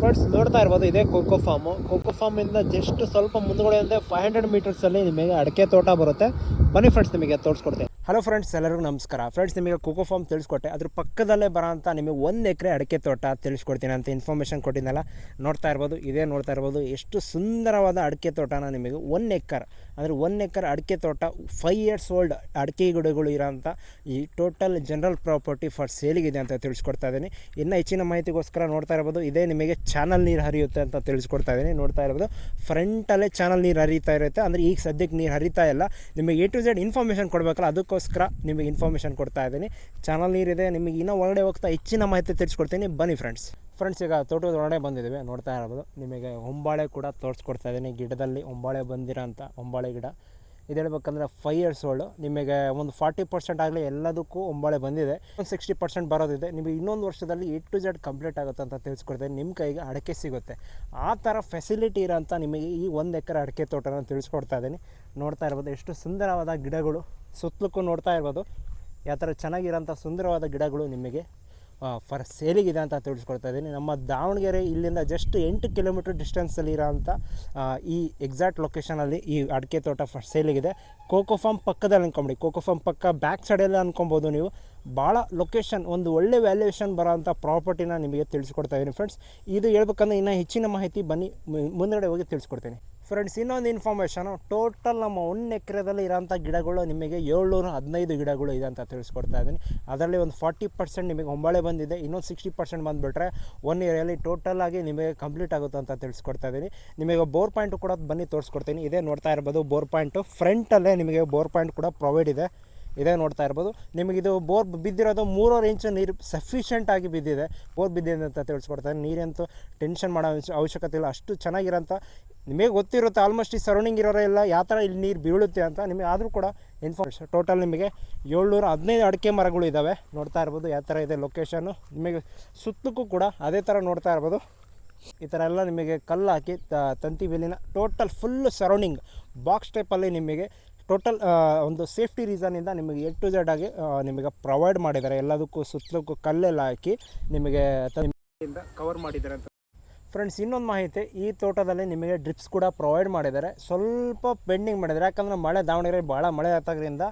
Friends ನೋಡ್ತಾ ಇರ್ಬೋದು, ಇದೇ ಕೋಕೋ ಫಾರ್ಮು ಕೋಕೋ ಫಾರ್ಮಿಂದ ಜಸ್ಟ್ ಸ್ವಲ್ಪ ಮುಂದ್ಗಡೆ ಅಂದರೆ ಫೈವ್ ಹಂಡ್ರೆಡ್ ಮೀಟರ್ಸಲ್ಲಿ ನಿಮಗೆ ಅಡಿಕೆ ತೋಟ ಬರುತ್ತೆ. ಬನ್ನಿ ಫ್ರೆಂಡ್ಸ್ ನಿಮಗೆ ತೋರಿಸ್ಕೊಡ್ತೇನೆ. ಹಲೋ ಫ್ರೆಂಡ್ಸ್ ಎಲ್ಲರಿಗೂ ನಮಸ್ಕಾರ. ಫ್ರೆಂಡ್ಸ್ ನಿಮಗೆ ಕೋಕೋ ಫಾರ್ಮ್ ತಿಳಿಸ್ಕೊಟ್ಟೆ. ಅದ್ರ ಪಕ್ಕದಲ್ಲೇ ಬರೋಂಥ ನಿಮಗೆ ಒಂದು ಎಕರೆ ಅಡಿಕೆ ತೋಟ ತಿಳಿಸ್ಕೊಡ್ತೀನಿ ಅಂತ ಇನ್ಫಾರ್ಮೇಷನ್ ಕೊಟ್ಟಿದ್ದೆಲ್ಲ ನೋಡ್ತಾ ಇರ್ಬೋದು, ಇದೇ ನೋಡ್ತಾ ಇರ್ಬೋದು. ಎಷ್ಟು ಸುಂದರವಾದ ಅಡಿಕೆ ತೋಟನ ನಿಮಗೆ ಒನ್ ಎಕರ್, ಅಂದರೆ ಒನ್ ಎಕರ್ ಅಡಿಕೆ ತೋಟ ಫೈವ್ ಇಯರ್ಸ್ ಓಲ್ಡ್ ಅಡಿಕೆ ಗಿಡಗಳು ಇರೋಂಥ ಈ ಟೋಟಲ್ ಜನರಲ್ ಪ್ರಾಪರ್ಟಿ ಫಾರ್ ಸೇಲಿಗಿದೆ ಅಂತ ತಿಳಿಸ್ಕೊಡ್ತಾ ಇದ್ದೀನಿ. ಇನ್ನೂ ಹೆಚ್ಚಿನ ಮಾಹಿತಿಗೋಸ್ಕರ ನೋಡ್ತಾ ಇರ್ಬೋದು. ಇದೇ ನಿಮಗೆ ಚಾನಲ್ ನೀರು ಹರಿಯುತ್ತೆ ಅಂತ ತಿಳಿಸ್ಕೊಡ್ತಾ ಇದ್ದೀನಿ. ನೋಡ್ತಾ ಇರ್ಬೋದು ಫ್ರಂಟಲ್ಲೇ ಚಾನಲ್ ನೀರು ಹರಿತಾ ಇರುತ್ತೆ. ಅಂದರೆ ಈಗ ಸದ್ಯಕ್ಕೆ ನೀರು ಹರಿತಾ ಇಲ್ಲ. ನಿಮಗೆ ಎ ಟು ಝೆಡ್ ಇನ್ಫಾರ್ಮೇಷನ್ ಕೊಡಬೇಕಲ್ಲ, ಅದಕ್ಕೋಸ್ಕರ ನಿಮಗೆ ಇನ್ಫಾರ್ಮೇಷನ್ ಕೊಡ್ತಾ ಇದ್ದೀನಿ. ಚಾನಲ್ ನೀರಿದೆ, ನಿಮಗೆ ಇನ್ನೂ ಒಳಗಡೆ ಹೋಗ್ತಾ ಹೆಚ್ಚಿನ ಮಾಹಿತಿ ತಿಳಿಸ್ಕೊಡ್ತೀನಿ. ಬನ್ನಿ ಫ್ರೆಂಡ್ಸ್ ಫ್ರೆಂಡ್ಸ್ ಈಗ ತೋಟದ ಒಳಗಡೆ ಬಂದಿದ್ದೀವಿ, ನೋಡ್ತಾ ಇರ್ಬೋದು ನಿಮಗೆ ಹೊಂಬಾಳೆ ಕೂಡ ತೋರಿಸ್ಕೊಡ್ತಾ ಇದ್ದೀನಿ. ಗಿಡದಲ್ಲಿ ಹೊಂಬಾಳೆ ಬಂದಿರೋ ಅಂತ, ಹೊಂಬಾಳೆ ಗಿಡ. ಇದು ಹೇಳ್ಬೇಕಂದ್ರೆ ಫೈವ್ ಇಯರ್ಸ್ ಓಲ್ಡು ನಿಮಗೆ ಒಂದು ಫಾರ್ಟಿ ಪರ್ಸೆಂಟ್ ಆಗಲಿ ಎಲ್ಲದಕ್ಕೂ ಒಂಬಾಳೆ ಬಂದಿದೆ. ಒಂದು ಸಿಕ್ಸ್ಟಿ ಪರ್ಸೆಂಟ್ ಬರೋದಿದೆ. ನಿಮಗೆ ಇನ್ನೊಂದು ವರ್ಷದಲ್ಲಿ ಎ ಟು ಜೆಡ್ ಕಂಪ್ಲೀಟ್ ಆಗುತ್ತೆ ಅಂತ ತಿಳಿಸ್ಕೊಡ್ತೇನೆ. ನಿಮ್ಮ ಕೈಗೆ ಅಡಿಕೆ ಸಿಗುತ್ತೆ. ಆ ಥರ ಫೆಸಿಲಿಟಿ ಇರೋಂಥ ನಿಮಗೆ ಈ ಒಂದು ಎಕರೆ ಅಡಿಕೆ ತೋಟನ ತಿಳಿಸ್ಕೊಡ್ತಾ ಇದ್ದೀನಿ. ನೋಡ್ತಾ ಇರ್ಬೋದು ಎಷ್ಟು ಸುಂದರವಾದ ಗಿಡಗಳು. ಸುತ್ತಲಕ್ಕೂ ನೋಡ್ತಾ ಇರ್ಬೋದು. ಯಾವ ಥರ ಚೆನ್ನಾಗಿರೋಂಥ ಸುಂದರವಾದ ಗಿಡಗಳು ನಿಮಗೆ ಫರ್ ಸೇಲಿಗಿದೆ ಅಂತ ತಿಳಿಸ್ಕೊಡ್ತಾ ಇದ್ದೀನಿ. ನಮ್ಮ ದಾವಣಗೆರೆ ಇಲ್ಲಿಂದ ಜಸ್ಟ್ ಎಂಟು ಕಿಲೋಮೀಟ್ರ್ ಡಿಸ್ಟೆನ್ಸಲ್ಲಿ ಇರೋಂಥ ಈ ಎಕ್ಸಾಕ್ಟ್ ಲೊಕೇಶನಲ್ಲಿ ಈ ಅಡಿಕೆ ತೋಟ ಫರ್ ಸೇಲಿಗಿದೆ. ಕೋಕೋ ಫಾರ್ಮ್ ಪಕ್ಕದಲ್ಲಿ ಅನ್ಕೊಂಬಿಡಿ. ಕೋಕೋ ಫಾರ್ಮ್ ಪಕ್ಕ ಬ್ಯಾಕ್ ಸೈಡಲ್ಲಿ ಅನ್ಕೊಬೋದು ನೀವು. ಭಾಳ ಲೊಕೇಶನ್ ಒಂದು ಒಳ್ಳೆ ವ್ಯಾಲ್ಯೂಯೇಷನ್ ಬರೋಂಥ ಪ್ರಾಪರ್ಟಿನ ನಿಮಗೆ ತಿಳಿಸ್ಕೊಡ್ತಾ ಇದ್ದೀನಿ ಫ್ರೆಂಡ್ಸ್ ಇದು ಹೇಳ್ಬೇಕಂದ್ರೆ ಇನ್ನೂ ಹೆಚ್ಚಿನ ಮಾಹಿತಿ ಬನ್ನಿ. ಮುಂದಗಡೆ ಹೋಗಿ ತಿಳಿಸ್ಕೊಡ್ತೀನಿ. ಫ್ರೆಂಡ್ಸ್ ಇನ್ನೊಂದು ಇನ್ಫಾರ್ಮೇಷನು ಟೋಟಲ್ ನಮ್ಮ ಒಂದು ಎಕರೆದಲ್ಲಿ ಇರೋಂಥ ಗಿಡಗಳು ನಿಮಗೆ ಏಳ್ನೂರ ಹದಿನೈದು ಗಿಡಗಳು ಇದೆ ಅಂತ ತಿಳಿಸ್ಕೊಡ್ತಾ ಇದ್ದೀನಿ. ಅದರಲ್ಲಿ ಒಂದು ಫಾರ್ಟಿ ಪರ್ಸೆಂಟ್ ನಿಮಗೆ ಹೊಂಬಳೆ ಬಂದಿದೆ, ಇನ್ನೊಂದು ಸಿಕ್ಸ್ಟಿ ಪರ್ಸೆಂಟ್ ಬಂದುಬಿಟ್ರೆ ಒನ್ ಇಯರಲ್ಲಿ ಟೋಟಲ್ ಆಗಿ ನಿಮಗೆ ಕಂಪ್ಲೀಟ್ ಆಗುತ್ತೆ ಅಂತ ತಿಳಿಸ್ಕೊಡ್ತಾ ಇದ್ದೀನಿ. ನಿಮಗೆ ಬೋರ್ ಪಾಯಿಂಟು ಕೂಡ ಬನ್ನಿ ತೋರಿಸ್ಕೊಡ್ತೀನಿ. ಇದೇ ನೋಡ್ತಾ ಇರ್ಬೋದು ಬೋರ್ ಪಾಯಿಂಟು ಫ್ರಂಟಲ್ಲೇ ನಿಮಗೆ ಬೋರ್ ಪಾಯಿಂಟ್ ಕೂಡ ಪ್ರೊವೈಡ್ ಇದೆ. ಇದೇ ನೋಡ್ತಾ ಇರ್ಬೋದು. ನಿಮಗಿದು ಬೋರ್ ಬಿದ್ದಿರೋದು ಮೂರುವರೆ ಇಂಚು ನೀರು ಸಫಿಷಿಯೆಂಟ್ ಆಗಿ ಬಿದ್ದಿದೆ. ಬೋರ್ ಬಿದ್ದಿದೆ ಅಂತ ತಿಳಿಸ್ಕೊಡ್ತಾರೆ. ನೀರಂತೂ ಟೆನ್ಷನ್ ಮಾಡೋ ಅವಶ್ಯ- ಅವಶ್ಯಕತೆ ಇಲ್ಲ. ಅಷ್ಟು ಚೆನ್ನಾಗಿರೋಂಥ ನಿಮಗೆ ಗೊತ್ತಿರುತ್ತೆ ಆಲ್ಮೋಸ್ಟ್ ಈ ಸರೌಂಡಿಂಗ್ ಇರೋರೆಲ್ಲ ಯಾವ ಥರ ಇಲ್ಲಿ ನೀರು ಬೀಳುತ್ತೆ ಅಂತ ನಿಮಗೆ ಆದರೂ ಕೂಡ ಇನ್ಫಾರ್ಮೇಷನ್ ಟೋಟಲ್ ನಿಮಗೆ ಏಳ್ನೂರ ಹದಿನೈದು ಅಡಿಕೆ ಮರಗಳು ಇದ್ದಾವೆ ನೋಡ್ತಾ ಇರ್ಬೋದು ಯಾವ ಥರ ಇದೆ ಲೊಕೇಶನ್ನು ನಿಮಗೆ ಸುತ್ತಕ್ಕೂ ಕೂಡ ಅದೇ ಥರ ನೋಡ್ತಾ ಇರ್ಬೋದು. ಈ ಥರ ಎಲ್ಲ ನಿಮಗೆ ಕಲ್ಲು ಹಾಕಿ ತಂತಿ ಬೇಲಿನ ಟೋಟಲ್ ಫುಲ್ ಸರೌಂಡಿಂಗ್ ಬಾಕ್ಸ್ ಟೈಪಲ್ಲಿ ನಿಮಗೆ ಟೋಟಲ್ ಒಂದು ಸೇಫ್ಟಿ ರೀಸನಿಂದ ನಿಮಗೆ ಎ ಟು ಝೆಡ್ ಆಗಿ ನಿಮಗೆ ಪ್ರೊವೈಡ್ ಮಾಡಿದ್ದಾರೆ. ಎಲ್ಲದಕ್ಕೂ ಸುತ್ತಲಕ್ಕೂ ಕಲ್ಲೆಲ್ಲ ಹಾಕಿ ನಿಮಗೆ ಕವರ್ ಮಾಡಿದ್ದಾರೆ ಅಂತ. ಫ್ರೆಂಡ್ಸ್ ಇನ್ನೊಂದು ಮಾಹಿತಿ ಈ ತೋಟದಲ್ಲಿ ನಿಮಗೆ ಡ್ರಿಪ್ಸ್ ಕೂಡ ಪ್ರೊವೈಡ್ ಮಾಡಿದ್ದಾರೆ. ಸ್ವಲ್ಪ ಪೆಂಡಿಂಗ್ ಮಾಡಿದ್ದಾರೆ. ಯಾಕಂದರೆ ಮಳೆ ದಾವಣಗೆರೆ ಭಾಳ ಮಳೆ ಆಗೋದ್ರಿಂದ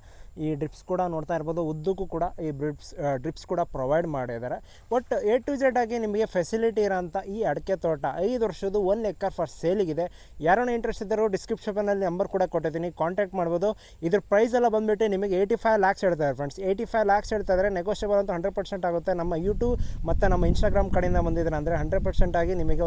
ಈ ಡ್ರಿಪ್ಸ್ ಕೂಡ ನೋಡ್ತಾ ಇರ್ಬೋದು. ಉದ್ದಕ್ಕೂ ಕೂಡ ಈ ಡ್ರಿಪ್ಸ್ ಡ್ರಿಪ್ಸ್ ಕೂಡ ಪ್ರೊವೈಡ್ ಮಾಡಿದ್ದಾರೆ. ಬಟ್ ಎ ಟು ಜೆಡ್ ಆಗಿ ನಿಮಗೆ ಫೆಸಿಲಿಟಿ ಇರೋಂಥ ಈ ಅಡಿಕೆ ತೋಟ ಐದು ವರ್ಷದ್ದು ಒನ್ ಎಕರ್ ಫಾರ್ ಸೇಲಿಗಿದೆ ಯಾರನ್ನ ಇಂಟ್ರೆಸ್ಟ್ ಇದ್ದಾರೋ ಡಿಸ್ಕ್ರಿಪ್ಷನಲ್ಲಿ ನಂಬರ್ ಕೂಡ ಕೊಟ್ಟಿದ್ದೀನಿ. ಕಾಂಟ್ಯಾಕ್ಟ್ ಮಾಡ್ಬೋದು. ಇದ್ರ ಪ್ರೈಸ್ ಎಲ್ಲ ಬಂದುಬಿಟ್ಟು ನಿಮಗೆ ಏಯ್ಟಿ ಫೈವ್ ಲ್ಯಾಕ್ಸ್ ಹೇಳ್ತಾರೆ ಫ್ರೆಂಡ್ಸ್ ಏಯ್ಟಿ ಫೈವ್ ಲ್ಯಾಕ್ಸ್ ಹೇಳ್ತಾ ಇದ್ದಾರೆ ನೆಗೋಷಿಯಬಲ್ ಅಂತ ಹಂಡ್ರೆಡ್ ಪರ್ಸೆಂಟ್ ಆಗುತ್ತೆ. ನಮ್ಮ ಯೂಟ್ಯೂಬ್ ಮತ್ತು ನಮ್ಮ ಇನ್ಸ್ಟಾಗ್ರಾಮ್ ಕಡೆಯಿಂದ ಬಂದಿದ್ದಾರೆ ಅಂದರೆ ಹಂಡ್ರೆಡ್ ಪರ್ಸೆಂಟ್ ಆಗಿ ನಿಮಗೆ